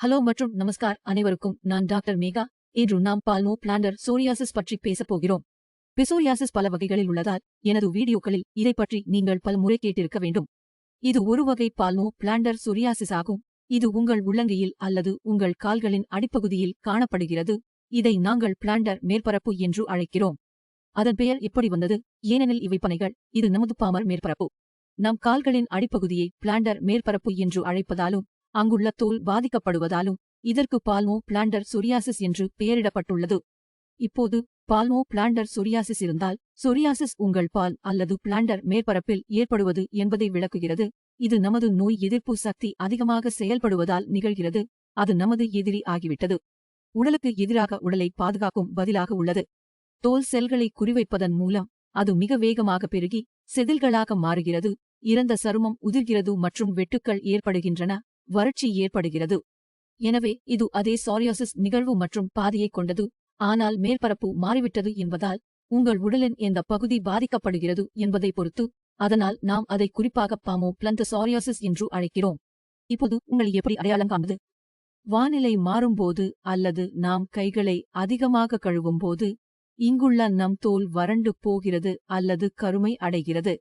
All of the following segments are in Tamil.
ஹலோ மற்றும் நமஸ்கார் அனைவருக்கும். நான் டாக்டர் மேகா. இன்று நாம் பால்மோ பிளாண்டர் சோரியாசிஸ் பற்றி பேசப் போகிறோம். பிசோரியாசிஸ் பல வகைகளில் உள்ளதால் எனது வீடியோக்களில் இதை பற்றி நீங்கள் பல முறை கேட்டிருக்க வேண்டும். இது ஒரு வகை பால்மோ பிளாண்டர் சோரியாசிஸ் ஆகும். இது உங்கள் உள்ளங்கையில் அல்லது உங்கள் கால்களின் அடிப்பகுதியில் காணப்படுகிறது. இதை நாங்கள் பிளாண்டர் மேற்பரப்பு என்று அழைக்கிறோம். அதன் பெயர் எப்படி வந்தது? ஏனெனில் இவை பனைகள். இது நமது பாமர் மேற்பரப்பு. நம் கால்களின் அடிப்பகுதியை பிளாண்டர் மேற்பரப்பு என்று அழைப்பதாலும் அங்குள்ள தோல் பாதிக்கப்படுவதாலும் இதற்கு பால்மோ பிளாண்டர் சொரியாசிஸ் என்று பெயரிடப்பட்டுள்ளது. இப்போது பால்மோ பிளாண்டர் சொரியாசிஸ் இருந்தால் சொரியாசிஸ் உங்கள் பால் அல்லது பிளாண்டர் மேற்பரப்பில் ஏற்படுவது என்பதை விளக்குகிறது. இது நமது நோய் எதிர்ப்பு சக்தி அதிகமாக செயல்படுவதால் நிகழ்கிறது. அது நமது எதிரி ஆகிவிட்டது. உடலுக்கு எதிராக உடலை பாதுகாக்கும் பதிலாக உள்ளது. தோல் செல்களை குறிவைப்பதன் மூலம் அது மிக வேகமாக பெருகி செதில்களாக மாறுகிறது. இறந்த சருமம் உதிர்கிறது மற்றும் வெட்டுக்கள் ஏற்படுகின்றன. வறட்சி ஏற்படுகிறது. எனவே இது அதே சாரியோசிஸ் நிகழ்வு மற்றும் பாதையைக் கொண்டது. ஆனால் மேற்பரப்பு மாறிவிட்டது என்பதால் உங்கள் உடலின் எந்த பகுதி பாதிக்கப்படுகிறது என்பதை பொறுத்து அதனால் நாம் அதை குறிப்பாக பாமோ பிளந்த சாரியோசிஸ் என்று அழைக்கிறோம். இப்போது உங்களை எப்படி அடையாளம் காண்பது? வானிலை மாறும்போது அல்லது நாம் கைகளை அதிகமாக கழுவும் போது இங்குள்ள நம் தோல் வறண்டு போகிறது அல்லது கருமை அடைகிறது.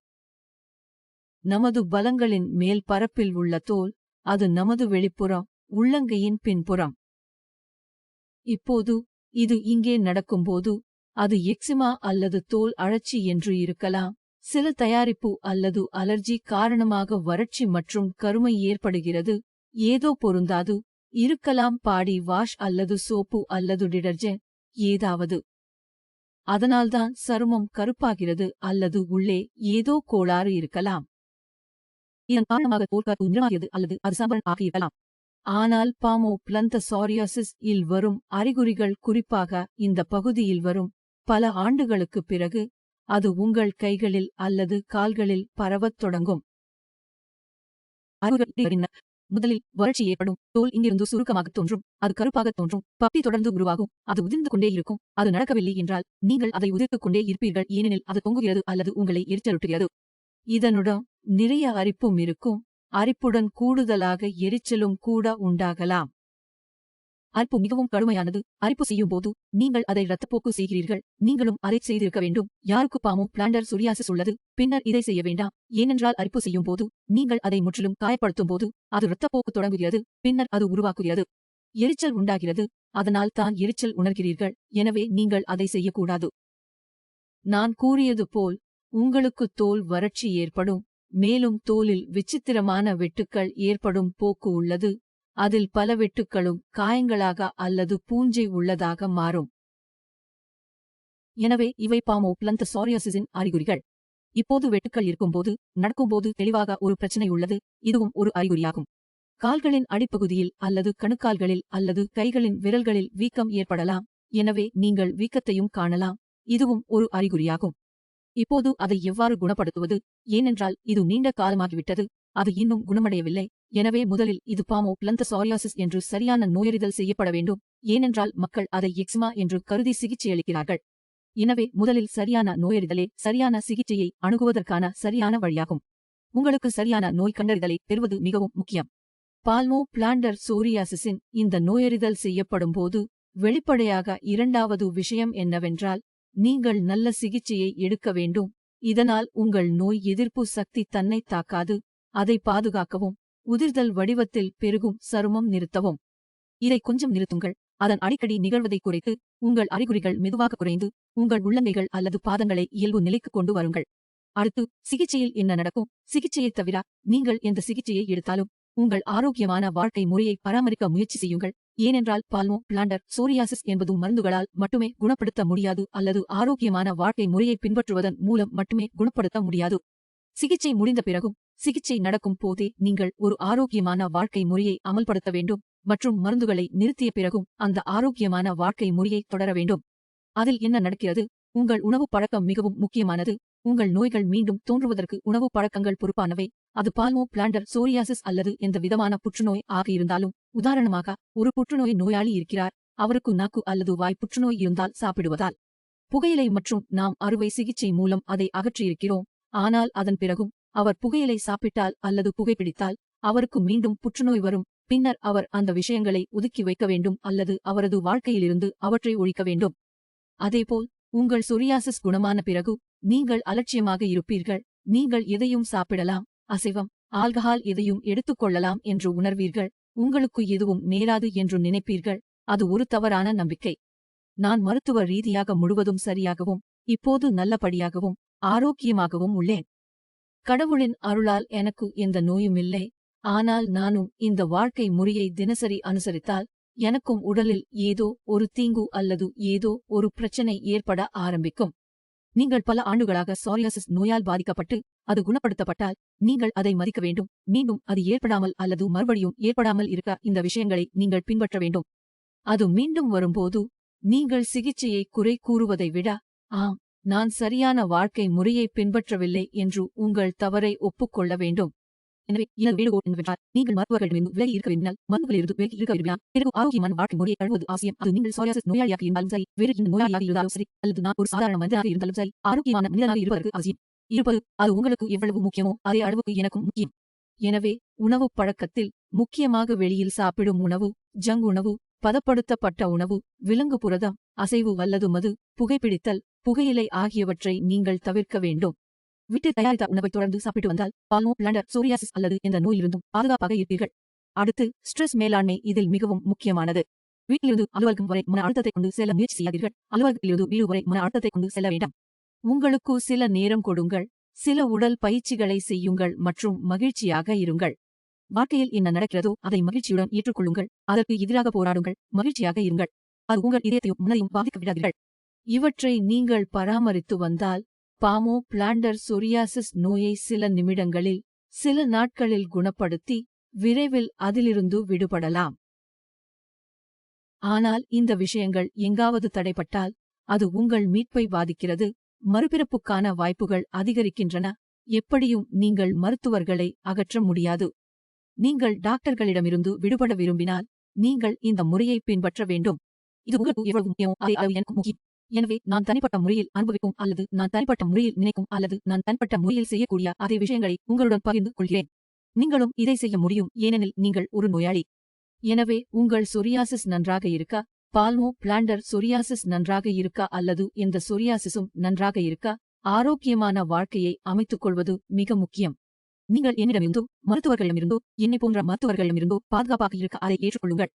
நமது பலங்களின் மேல் பரப்பில் உள்ள தோல் அது நமது வெளிப்புறம் உள்ளங்கையின் பின்புறம். இப்போது இது இங்கே நடக்கும்போது அது எக்ஸிமா அல்லது தோல் அழற்சி என்று இருக்கலாம் சில தயாரிப்பு அல்லது அலர்ஜி காரணமாக வறட்சி மற்றும் கருமை ஏற்படுகிறது ஏதோ பொருந்தாது இருக்கலாம் பாடி வாஷ் அல்லது சோப்பு அல்லது டிடர்ஜென்ட் ஏதாவது. அதனால்தான் சருமம் கருப்பாகிறது அல்லது உள்ளே ஏதோ கோளாறு இருக்கலாம். இதன் காரணமாக தோற்காத்து நிறமாகியது அல்லது அது சம்பளம் ஆகியிருக்கலாம். ஆனால் பாமோ பிளந்த சாரியாசிஸ் இல் வரும் அறிகுறிகள் குறிப்பாக இந்த பகுதியில் வரும் பல ஆண்டுகளுக்குப் பிறகு அது உங்கள் கைகளில் அல்லது கால்களில் பரவத் தொடங்கும். முதலில் வறட்சி ஏற்படும். தோல் இங்கிருந்து சுருக்கமாக தோன்றும். அது கருப்பாக தோன்றும். பப்பி தொடர்ந்து உருவாகும். அது உதிர்ந்து கொண்டே இருக்கும். அது நடக்கவில்லை என்றால் நீங்கள் அதை உதிர்த்துக் கொண்டே இருப்பீர்கள். ஏனெனில் அது தொங்குகிறது அல்லது உங்களை எரிச்சலூட்டுகிறது. இதனுடன் நிறைய அரிப்பும் இருக்கும். அரிப்புடன் கூடுதலாக எரிச்சலும் கூட உண்டாகலாம். அரிப்பு மிகவும் கடுமையானது. அரிப்பு செய்யும் போது நீங்கள் அதை இரத்தப்போக்கு செய்கிறீர்கள். நீங்களும் அதை செய்திருக்க வேண்டும். யாருக்கு பாமோ பிளாண்டர் சுரியாசிஸ் உள்ளது. பின்னர் இதை செய்ய வேண்டாம். ஏனென்றால் அரிப்பு செய்யும் போது நீங்கள் அதை முற்றிலும் காயப்படுத்தும் போது அது இரத்தப்போக்கு தொடங்குகிறது. பின்னர் அது உருவாக்குகிறது. எரிச்சல் உண்டாகிறது. அதனால் தான் எரிச்சல் உணர்கிறீர்கள். எனவே நீங்கள் அதை செய்யக்கூடாது. நான் கூறியது போல் உங்களுக்கு தோல் வறட்சி ஏற்படும். மேலும் தோலில் விசித்திரமான வெட்டுக்கள் ஏற்படும் போக்கு உள்ளது. அதில் பல வெட்டுக்களும் காயங்களாக அல்லது பூஞ்சை உள்ளதாக மாறும். எனவே இவை பாமோ பிளந்த சாரியாசிஸின் அறிகுறிகள். இப்போது வெட்டுக்கள் இருக்கும்போது நடக்கும்போது தெளிவாக ஒரு பிரச்சனை உள்ளது. இதுவும் ஒரு அறிகுறியாகும். கால்களின் அடிப்பகுதியில் அல்லது கணுக்கால்களில் அல்லது கைகளின் விரல்களில் வீக்கம் ஏற்படலாம். எனவே நீங்கள் வீக்கத்தையும் காணலாம். இதுவும் ஒரு அறிகுறியாகும். இப்போது அதை எவ்வாறு குணப்படுத்துவது? ஏனென்றால் இது நீண்ட காலமாகிவிட்டது. அது இன்னும் குணமடையவில்லை. எனவே முதலில் இது பாமோ பிளந்தசாரியாசிஸ் என்று சரியான நோயறிதல் செய்யப்பட வேண்டும். ஏனென்றால் மக்கள் அதை எக்ஸ்மா என்று கருதி சிகிச்சையளிக்கிறார்கள் எனவே முதலில் சரியான நோயறிதலே சரியான சிகிச்சையை அணுகுவதற்கான சரியான வழியாகும். உங்களுக்கு சரியான நோய் கண்டறிதலை பெறுவது மிகவும் முக்கியம். பால்மோ பிளாண்டர் சோரியாசிஸின் இந்த நோயறிதல் செய்யப்படும் போது வெளிப்படையாக இரண்டாவது விஷயம் என்னவென்றால் நீங்கள் நல்ல சிகிச்சையை எடுக்க வேண்டும். இதனால் உங்கள் நோய் எதிர்ப்பு சக்தி தன்னை தாக்காது. அதை பாதுகாக்கவும் உதிர்தல் வடிவத்தில் பெருகும் சருமம் நிறுத்தவும். இதை கொஞ்சம் நிறுத்துங்கள். அதன் அடிக்கடி நிகழ்வதை குறைத்து உங்கள் அறிகுறிகள் மெதுவாக குறைந்து உங்கள் உள்ளங்கைகள் அல்லது பாதங்களை இயல்பு நிலைக்கு கொண்டு வருங்கள். அடுத்து சிகிச்சையில் என்ன நடக்கும்? சிகிச்சையைத் தவிர நீங்கள் எந்த சிகிச்சையை எடுத்தாலும் உங்கள் ஆரோக்கியமான வாழ்க்கை முறையை பராமரிக்க முயற்சி செய்யுங்கள். ஏனென்றால் பால்மோ பிளாண்டர் சோரியாசிஸ் என்பது மருந்துகளால் மட்டுமே குணப்படுத்த முடியாது அல்லது ஆரோக்கியமான வாழ்க்கை முறையை பின்பற்றுவதன் மூலம் மட்டுமே குணப்படுத்த முடியாது. சிகிச்சை முடிந்த பிறகும் சிகிச்சை நடக்கும் போதே நீங்கள் ஒரு ஆரோக்கியமான வாழ்க்கை முறையை அமல்படுத்த வேண்டும் மற்றும் மருந்துகளை நிறுத்திய பிறகும் அந்த ஆரோக்கியமான வாழ்க்கை முறையை தொடர வேண்டும். அதில் என்ன நடக்கிறது? உங்கள் உணவு பழக்கம் மிகவும் முக்கியமானது. உங்கள் நோய்கள் மீண்டும் தோன்றுவதற்கு உணவு பழக்கங்கள் பொறுப்பானவை. அது பால்மோ பிளாண்டர் சோரியாசிஸ் அல்லது எந்த விதமான புற்றுநோய் ஆக இருந்தாலும் உதாரணமாக ஒரு புற்றுநோய் நோயாளி இருக்கிறார். அவருக்கு நாக்கு அல்லது வாய் புற்றுநோய் இருந்தால் சாப்பிடுவதால். புகையிலை மற்றும் நாம் அறுவை சிகிச்சை மூலம் அதை அகற்றியிருக்கிறோம். ஆனால் அதன் பிறகும் அவர் புகையிலை சாப்பிட்டால் அல்லது புகைப்பிடித்தால் அவருக்கு மீண்டும் புற்றுநோய் வரும். பின்னர் அவர் அந்த விஷயங்களை ஒதுக்கி வைக்க வேண்டும் அல்லது அவரது வாழ்க்கையிலிருந்து அவற்றை ஒழிக்க வேண்டும். அதேபோல் உங்கள் சொரியாசிஸ் குணமான பிறகு நீங்கள் அலட்சியமாக இருப்பீர்கள். நீங்கள் எதையும் சாப்பிடலாம் அசைவம் ஆல்கஹால் எதையும் எடுத்துக்கொள்ளலாம் என்று உணர்வீர்கள். உங்களுக்கு எதுவும் நேராது என்று நினைப்பீர்கள். அது ஒரு தவறான நம்பிக்கை. நான் மருத்துவ ரீதியாக முழுவதும் சரியாகவும் இப்போது நல்லபடியாகவும் ஆரோக்கியமாகவும் உள்ளேன். கடவுளின் அருளால் எனக்கு எந்த நோயும் இல்லை. ஆனால் நானும் இந்த வாழ்க்கை முறையை தினசரி அனுசரித்தால் எனக்கும் உடலில் ஏதோ ஒரு தீங்கு அல்லது ஏதோ ஒரு பிரச்சனை ஏற்பட ஆரம்பிக்கும். நீங்கள் பல ஆண்டுகளாக சாரியாசிஸ் நோயால் பாதிக்கப்பட்டு அது குணப்படுத்தப்பட்டால் நீங்கள் அதை மதிக்க வேண்டும். மீண்டும் அது ஏற்படாமல் அல்லது மறுபடியும் ஏற்படாமல் இருக்க இந்த விஷயங்களை நீங்கள் பின்பற்ற வேண்டும். அது மீண்டும் வரும்போது நீங்கள் சிகிச்சையை குறை கூறுவதை விட ஆம் நான் சரியான வாழ்க்கை முறையை பின்பற்றவில்லை என்று உங்கள் தவறை ஒப்புக்கொள்ள வேண்டும். எனவே எனது வேண்டுகோள் என்னவென்றால் நீங்கள் மருத்துவர்களிடமிருந்து விலகி இருக்க விரும்பினால் மருந்துகளிலிருந்து விலகி இருக்க விரும்பினால் பிறகு ஆரோக்கியமான வாழ்க்கை முறையை தழுவது அவசியம். அது நீங்கள் சோரியாசிஸ் நோயாளியாக இருந்தாலும் சரி வேறு எந்த நோயாளியாக இருந்தாலும் சரி அல்லது நான் ஒரு சாதாரண மனிதனாக இருந்தாலும் சரி ஆரோக்கியமான மனிதனாக இருப்பதற்கு அவசியம். இருப்பது அது உங்களுக்கு எவ்வளவு முக்கியமோ அதே அளவுக்கு எனக்கும் முக்கியம். எனவே உணவு பழக்கத்தில் முக்கியமாக வெளியில் சாப்பிடும் உணவு ஜங்க் உணவு பதப்படுத்தப்பட்ட உணவு விலங்கு புரதம் அசைவு அல்லது மது புகைப்பிடித்தல் புகையிலை ஆகியவற்றை நீங்கள் தவிர்க்க வேண்டும். வீட்டில் தயாரித்த உணவை தொடர்ந்து சாப்பிட்டு வந்தால் பால்மோ பிளண்டர் சோரியாசிஸ் அல்லது எந்த நோயிலிருந்தும் பாதுகாப்பாக இருப்பீர்கள். அடுத்து ஸ்ட்ரெஸ் மேலாண்மை இதில் மிகவும் முக்கியமானது. வீட்டிலிருந்து அலுவலகம் வரை மன அழுத்தத்தை கொண்டு செல்ல முயற்சி செய்யாதீர்கள். அலுவலகத்திலிருந்து வீடு வரை மன அழுத்தத்தை கொண்டு செல்ல வேண்டாம். உங்களுக்கு சில நேரம் கொடுங்கள். சில உடல் பயிற்சிகளை செய்யுங்கள் மற்றும் மகிழ்ச்சியாக இருங்கள். வாழ்க்கையில் என்ன நடக்கிறதோ அதை மகிழ்ச்சியுடன் ஏற்றுக்கொள்ளுங்கள். அதற்கு எதிராக போராடுங்கள். மகிழ்ச்சியாக இருங்கள். அது உங்கள் இதயத்தையும் மனதையும் பாதிக்க விடாதீர்கள். இவற்றை நீங்கள் பராமரித்து வந்தால் பாமோ பிளாண்டர் சொரியாசிஸ் நோயை சில நிமிடங்களில் சில நாட்களில் குணப்படுத்தி விரைவில் அதிலிருந்து விடுபடலாம். ஆனால் இந்த விஷயங்கள் எங்காவது தடைப்பட்டால் அது உங்கள் மீட்பை பாதிக்கிறது மறுபிறப்புக்கான வாய்ப்புகள் அதிகரிக்கின்றன எப்படியும் நீங்கள் மருத்துவர்களை அகற்ற முடியாது. நீங்கள் டாக்டர்களிடமிருந்து விடுபட விரும்பினால் நீங்கள் இந்த முறையை பின்பற்ற வேண்டும். இது உங்களுக்கு எவ்வளவு முக்கியம் அதே அளவு எனக்கு முக்கியம். எனவே நான் தனிப்பட்ட முறையில் அனுபவிக்கும் அல்லது நான் தனிப்பட்ட முறையில் நினைக்கும் அல்லது நான் தனிப்பட்ட முறையில் செய்யக்கூடிய அதே விஷயங்களை உங்களுடன் பகிர்ந்து கொள்கிறேன். நீங்களும் இதை செய்ய முடியும் ஏனெனில் நீங்கள் ஒரு நோயாளி. எனவே உங்கள் சொரியாசிஸ் நன்றாக இருக்க? பால்மோ பிளாண்டர் சொரியாசிஸ் நன்றாக இருக்க அல்லது எந்த சொரியாசிஸும் நன்றாக இருக்க? ஆரோக்கியமான வாழ்க்கையை அமைத்துக் கொள்வது மிக முக்கியம். நீங்கள் என்னிடமிருந்தோ மருத்துவர்களிடமிருந்தோ என்னை போன்ற மருத்துவர்களிடமிருந்தோ பாதுகாப்பாக இருக்க அதை ஏற்றுக்கொள்ளுங்கள்.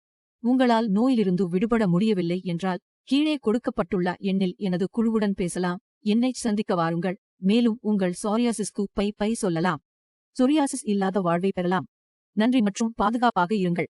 உங்களால் நோயிலிருந்து விடுபட முடியவில்லை என்றால் கீழே கொடுக்கப்பட்டுள்ள எண்ணில் எனது குழுவுடன் பேசலாம். என்னை சந்திக்க வாருங்கள். மேலும் உங்கள் சோரியாசிஸ்கு பை பை சொல்லலாம். சொரியாசிஸ் இல்லாத வாழ்வை பெறலாம். நன்றி மற்றும் பாதுகாப்பாக இருங்கள்.